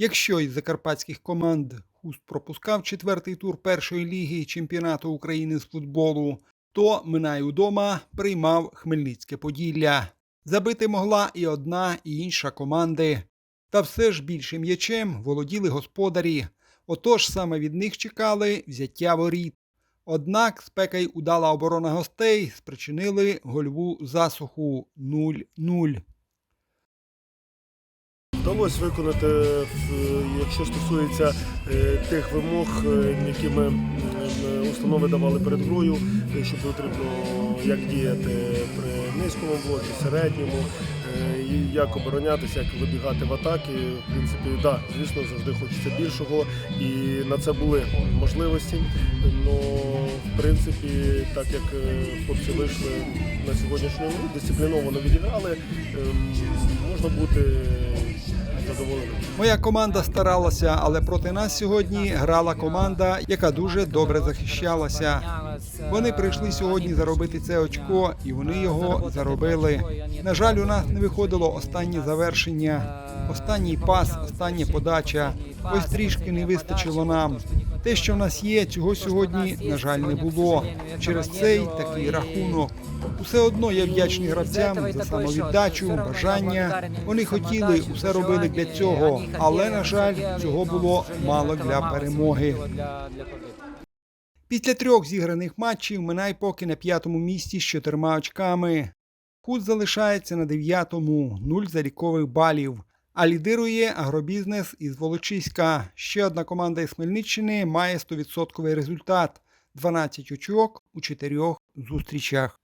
Якщо із закарпатських команд Хуст пропускав четвертий тур першої ліги чемпіонату України з футболу, то Минай удома приймав Хмельницьке Поділля. Забити могла і одна, і інша команди. Та все ж більшим м'ячем володіли господарі. Отож саме від них чекали взяття воріт. Однак спека й удала оборона гостей спричинили гольову засуху 0-0. Вдалося виконати, е, якщо стосується е, тих вимог, е, які ми установи давали перед грою, що потрібно як діяти при низькому блоці, середньому, як оборонятися, як вибігати в атаки. В принципі, да, звісно, завжди хочеться більшого, і на це були можливості. Ну, в принципі, так як хлопці вийшли на сьогоднішню гру, дисципліновано відіграли, ем, можна бути задоволеним. Моя команда старалася, але проти нас сьогодні грала команда, яка дуже добре захищалася. Вони прийшли сьогодні заробити це очко, і вони його заробили. На жаль, у нас не виходило останнє завершення, останній пас, остання подача. Ось трішки не вистачило нам. Те, що в нас є, цього сьогодні, на жаль, не було. Через цей такий рахунок. Усе одно я вдячний гравцям за самовіддачу, бажання. Вони хотіли, усе робили для цього, але на жаль, цього було мало для перемоги. Після трьох зіграних матчів Минай поки на п'ятому місці з чотирма очками. Худ залишається на дев'ятому, нуль залікових балів. А лідирує агробізнес із Волочиська. Ще одна команда із Хмельниччини має 100% результат 12 очок у чотирьох зустрічах.